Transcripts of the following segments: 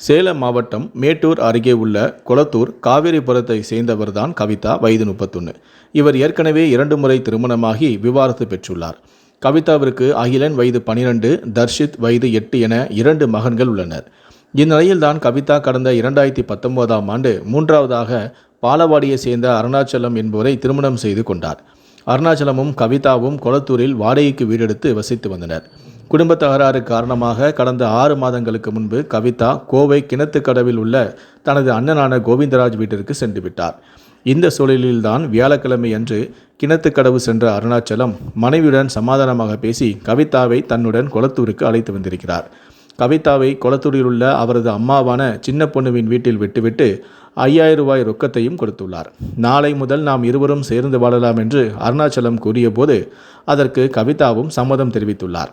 சேலம் மாவட்டம் மேட்டூர் அருகே உள்ள கொளத்தூர் காவேரிபுரத்தை சேர்ந்தவர்தான் கவிதா வயது முப்பத்தொன்று இவர் ஏற்கனவே இரண்டு முறை திருமணமாகி விவாரத்து பெற்றுள்ளார். கவிதாவிற்கு அகிலன் வயது பனிரெண்டு தர்ஷித் வயது எட்டு என இரண்டு மகன்கள் உள்ளனர். இந்நிலையில்தான் கவிதா கடந்த இரண்டாயிரத்தி பத்தொன்பதாம் ஆண்டு மூன்றாவதாக பாலவாடியை சேர்ந்த அருணாச்சலம் என்பவரை திருமணம் செய்து கொண்டார். அருணாச்சலமும் கவிதாவும் கொளத்தூரில் வாடகைக்கு வீடெடுத்து வசித்து வந்தனர். குடும்ப தகராறு காரணமாக கடந்த ஆறு மாதங்களுக்கு முன்பு கவிதா கோவை கிணத்துக்கடவில் உள்ள தனது அண்ணனான கோவிந்தராஜ் வீட்டிற்கு சென்று விட்டார். இந்த சூழலில்தான் வியாழக்கிழமை அன்று கிணத்துக்கடவு சென்ற அருணாச்சலம் மனைவியுடன் சமாதானமாக பேசி கவிதாவை தன்னுடன் கொளத்தூருக்கு அழைத்து வந்திருக்கிறார். கவிதாவை கொளத்தூரில் உள்ள அவரது அம்மாவான சின்ன பொண்ணுவின் வீட்டில் விட்டுவிட்டு ஐயாயிரம் ரூபாய் ரொக்கத்தையும் கொடுத்துள்ளார். நாளை முதல் நாம் இருவரும் சேர்ந்து வாழலாம் என்று அருணாச்சலம் கூறியபோது அதற்கு கவிதாவும் சம்மதம் தெரிவித்துள்ளார்.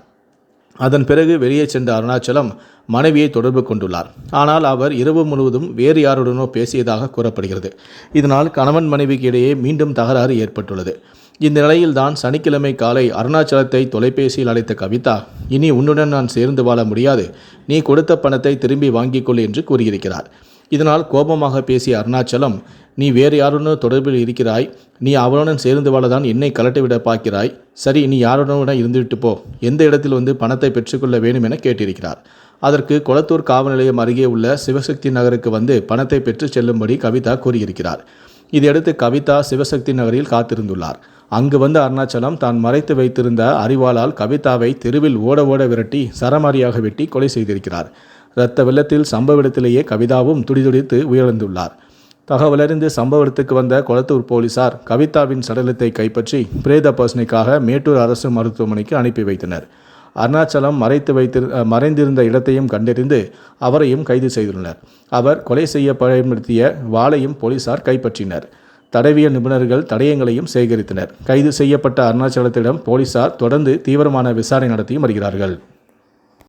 அதன் பிறகு வெளியே சென்ற அருணாச்சலம் மனைவியை தொடர்பு கொண்டுள்ளார். ஆனால் அவர் இரவு முழுவதும் வேறு யாருடனோ பேசியதாக கூறப்படுகிறது. இதனால் கணவன் மனைவிக்கு இடையே மீண்டும் தகராறு ஏற்பட்டுள்ளது. இந்த நிலையில்தான் சனிக்கிழமை காலை அருணாச்சலத்தை தொலைபேசியில் அழைத்த கவிதா இனி உன்னுடன் நான் சேர்ந்து வாழ முடியாது. நீ கொடுத்த பணத்தை திரும்பி வாங்கிக்கொள் என்று கூறியிருக்கிறார். இதனால் கோபமாக பேசிய அருணாச்சலம் நீ வேறு யாருடன் தொடர்பில் இருக்கிறாய்? நீ அவனுடன் சேர்ந்து வாழதான் என்னை கலட்டிவிட பார்க்கிறாய்? சரி நீ யாருடன் இருந்துவிட்டு போ. எந்த இடத்தில் வந்து பணத்தை பெற்றுக்கொள்ள வேண்டும் என கேட்டிருக்கிறார். அதற்கு கொளத்தூர் காவல் நிலையம் அருகே உள்ள சிவசக்தி நகருக்கு வந்து பணத்தை பெற்றுச் செல்லும்படி கவிதா கூறியிருக்கிறார். இதையடுத்து கவிதா சிவசக்தி நகரில் காத்திருந்துள்ளார். அங்கு வந்த அருணாச்சலம் தான் மறைத்து வைத்திருந்த அறிவாளால் கவிதாவை தெருவில் ஓட ஓட விரட்டி சரமாரியாக வெட்டி கொலை செய்திருக்கிறார். இரத்த வெள்ளத்தில் சம்பவ இடத்திலேயே கவிதாவும் துடிதுடித்து உயிரிழந்துள்ளார். தகவலறிந்து சம்பவ இடத்துக்கு வந்த கொளத்தூர் போலீசார் கவிதாவின் சடலத்தை கைப்பற்றி பிரேத பர்சனைக்காக மேட்டூர் அரசு மருத்துவமனைக்கு அனுப்பி வைத்தனர். அருணாச்சலம் மறைத்து வைத்திரு மறைந்திருந்த இடத்தையும் கண்டறிந்து அவரையும் கைது செய்துள்ளனர். அவர் கொலை செய்ய பயன்படுத்திய வாளையும் போலீசார் கைப்பற்றினர். தடவியல் நிபுணர்கள் தடயங்களையும் சேகரித்தனர். கைது செய்யப்பட்ட அருணாச்சலத்திடம் போலீசார் தொடர்ந்து தீவிரமான விசாரணை நடத்தியும் வருகிறார்கள்.